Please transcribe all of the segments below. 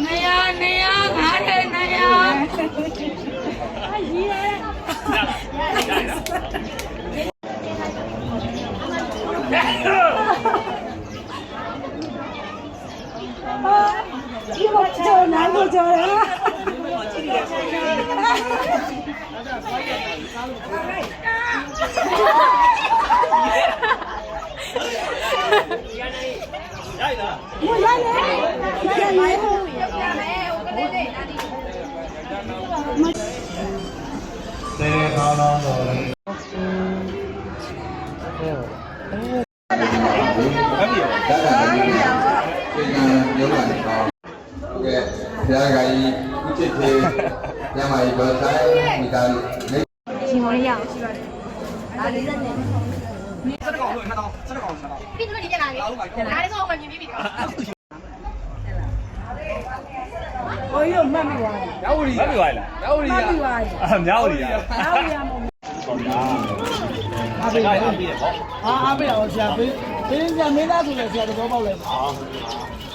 नया नया घर है नया Yeah! 就难度就来了。我来嘞，来嘞。Say hello, ရာကကြီးဦးချစ်သေးညမကြီးတော့ဆိုင်မိသားစုနေရှင်ဝင်ရစက်ကောင်လို့နှစ်တောင်းစက်ကောင်နှစ်တောင်းပြီးတော့ဒီပြန်လာပြီဒါလည်းဆိုမှမြင်ပြီးပြီတော့ဟိုရုံမှတ်မိသွားတယ်ရောက်ရီမပြောရလားရောက်ရီမှတ်မိသွားတယ်အာမြောက်ရီအားရမလို့အားပေးအားပေးဟောအာအားပြအောင်ဆရာပေးပေးညမင်းသားဆိုလဲဆရာတော့ပေါ့လဲဟာနေရတာဘယ်ဘယ်ဘယ်ရလဲဒီ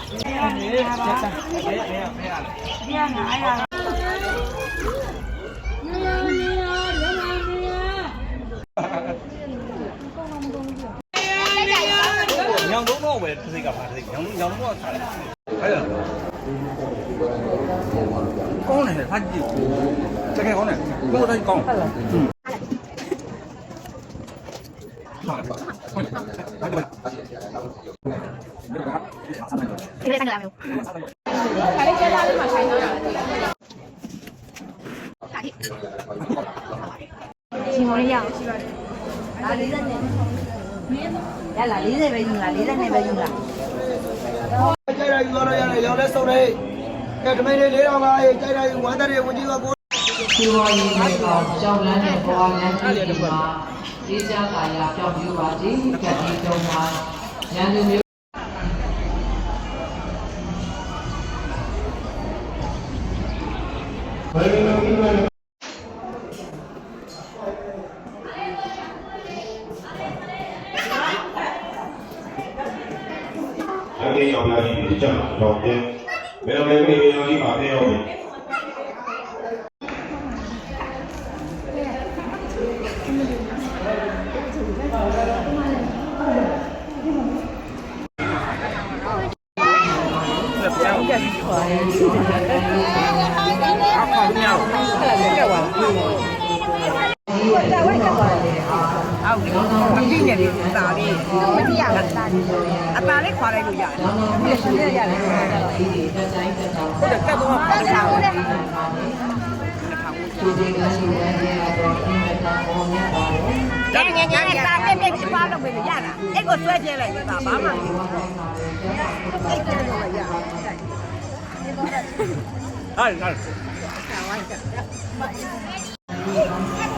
nhóm đúng không về gì cả phải gì nhóm nhóm đúng không thấy rồi con này phát gì chắc cái con này con đây con ừ. ယ်အဲ့ဒါကောင်းတယ်ဖတ်ကြည့်တကယ်ကောင်းတယ်ကိုယ်တိုင်ကောင်းဟုတ်လားဒီလည်းဆိုင်လာမျိုးရှင်ဝင်ရရလာ40ပဲယူလား40နဲ့ပဲယူလားကြိုက်ရယူတော့ရတယ်ရောင်းလဲစုံတယ်ကဲတမင်းလေး၄000ပါရေးကြိုက်ရယူဝမ်းတဲ့ဝင်ကြီးကကိုစီဝါရေးနဲ့တော့ကြောက်လန်းတဲ့ဘဝလမ်းကြီးတွေမှာရေးကြကာယပြောင်းပြပါစေ။ကြတိတုံးမှာရန်သူမျိုး anche io la diciamo notte me lo vedo di meno di fate ore Hãy subscribe cho kênh Ghiền Mì Gõ Để không bỏ lỡ những video hấp dẫn ယ်လိုလဲမေးရောဒီမှာပြောတယ်အောက်မကြည့်နေလေအသားလေးမကြည့်ရဘူးအသားလေးခွာလိုက်လို့ရတယ်ဒီရှင်ရရတယ်ဟုတ်တယ်ဒီဒီတက်တိုင်းတက်တော့ကတ်တော့ပတ်ထားတယ်ဒီဒီကရှိတဲ့နေရာတော့အင်မတန်ပေါ်များပါတယ်။ညညညတာပြည့်ပြည့်ပြပါလို့ပဲရတာအဲ့ကိုဆွဲပြလိုက်တာဘာမှမဖြစ်ဘူးအဲ့ကျတော့ရဟာဟာ Dạ, anh